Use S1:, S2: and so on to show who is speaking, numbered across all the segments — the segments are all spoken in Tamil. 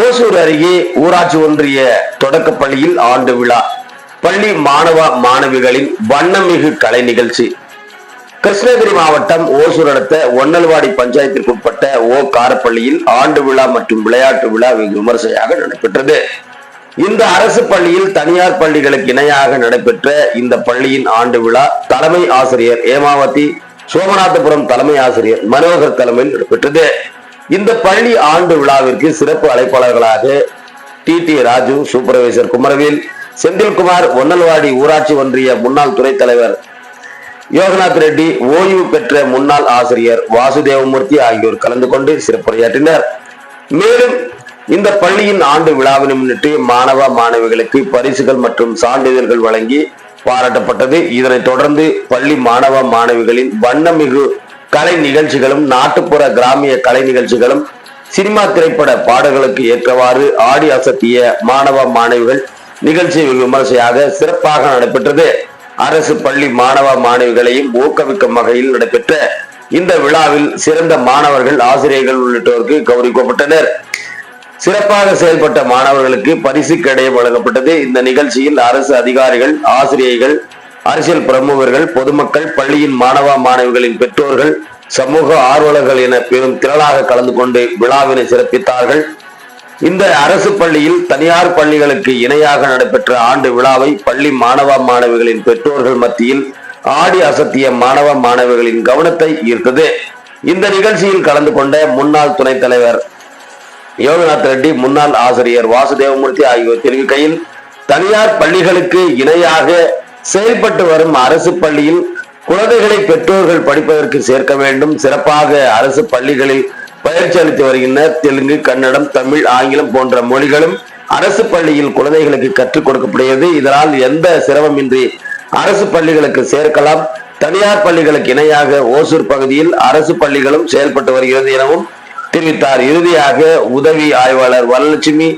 S1: ஓசூர் அருகே ஊராட்சி ஒன்றிய தொடக்க பள்ளியில் ஆண்டு விழா. பள்ளி மாணவ மாணவிகளின் வண்ணமிகு கலை நிகழ்ச்சி. கிருஷ்ணகிரி மாவட்டம் ஓசூர் அடுத்த ஒன்னல்வாடி பஞ்சாயத்திற்கு உட்பட்ட ஓ காரப்பள்ளியில் ஆண்டு விழா மற்றும் விளையாட்டு விழா விமர்சையாக நடைபெற்றது. இந்த அரசு பள்ளியில் தனியார் பள்ளிகளுக்கு இணையாக நடைபெற்ற இந்த பள்ளியின் ஆண்டு விழா தலைமை ஆசிரியர் ஏமாவதி சோமநாதபுரம் தலைமை ஆசிரியர் மனோகர் தலைமையில் நடைபெற்றது. இந்த பள்ளி ஆண்டு விழாவிற்கு சிறப்பு அழைப்பாளர்களாக T. T. Raju supervisor Kumaravel Senthilkumar Onnalvadi ஊராட்சி ஒன்றிய முன்னாள் துறை தலைவர் யோகநாத் ரெட்டி ஓய்வு பெற்ற முன்னாள் ஆசிரியர் வாசுதேவமூர்த்தி ஆகியோர் கலந்து கொண்டு சிறப்புரையாற்றினர். மேலும் இந்த பள்ளியின் ஆண்டு விழாவினை முன்னிட்டு மாணவ மாணவிகளுக்கு பரிசுகள் மற்றும் சான்றிதழ்கள் வழங்கி பாராட்டப்பட்டது. இதனைத் தொடர்ந்து பள்ளி மாணவ மாணவிகளின் வண்ணமிகு கலை நிகழ்ச்சிகளும் நாட்டுப்புற கிராமிய கலை நிகழ்ச்சிகளும் சினிமா திரைப்பட பாடல்களுக்கு ஏற்றவாறு ஆடி அசத்திய மாணவ மாணவிகள் நிகழ்ச்சி விமர்சையாக சிறப்பாக நடைபெற்றது. அரசு பள்ளி மாணவ மாணவிகளையும் ஊக்குவிக்கும் வகையில் நடைபெற்ற இந்த விழாவில் சிறந்த மாணவர்கள் ஆசிரியர்கள் உள்ளிட்டோருக்கு கௌரவிக்கப்பட்டனர். சிறப்பாக செயல்பட்ட மாணவர்களுக்கு பரிசு கடையம் வழங்கப்பட்டது. இந்த நிகழ்ச்சியில் அரசு அதிகாரிகள் ஆசிரியர்கள் அரசியல் பிரமுகர்கள் பொதுமக்கள் பள்ளியின் மாணவ மாணவிகளின் பெற்றோர்கள் சமூக ஆர்வலர்கள் என பெரும் திரளாக கலந்து கொண்டு விழாவினை சிறப்பித்தார்கள். இந்த அரசு பள்ளியில் தனியார் பள்ளிகளுக்கு இணையாக நடைபெற்ற ஆண்டு விழாவை பள்ளி மாணவ மாணவிகளின் பெற்றோர்கள் மத்தியில் ஆடி அசத்திய மாணவ மாணவிகளின் கவனத்தை ஈர்த்தது. இந்த நிகழ்ச்சியில் கலந்து கொண்ட முன்னாள் துணைத் தலைவர் யோகநாத் ரெட்டி முன்னாள் ஆசிரியர் வாசுதேவமூர்த்தி ஆகியோர் தெரிவிக்கையில் தனியார் பள்ளிகளுக்கு இணையாக செயல்பட்டு வரும் அரசு பள்ளியில் குழந்தைகளை பெற்றோர்கள் படிப்பதற்கு சேர்க்க வேண்டும். சிறப்பாக அரசு பள்ளிகளில் பயிற்சி அளித்து வருகின்ற தெலுங்கு கன்னடம் தமிழ் ஆங்கிலம் போன்ற மொழிகளும் அரசு பள்ளியில் குழந்தைகளுக்கு கற்றுக் கொடுக்கப்படுகிறது. இதனால் எந்த சிரமமின்றி அரசு பள்ளிகளுக்கு சேர்க்கலாம். தனியார் பள்ளிகளுக்கு இணையாக ஓசூர் பகுதியில் அரசு பள்ளிகளும் செயல்பட்டு வருகிறது எனவும் தெரிவித்தார். இறுதியாக உதவி ஆய்வாளர் வரலட்சுமி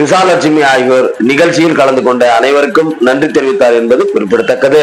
S1: விசாலட்சுமி ஆகியோர் நிகழ்ச்சியில் கலந்து கொண்ட அனைவருக்கும் நன்றி தெரிவித்தார் என்பது குறிப்பிடத்தக்கது.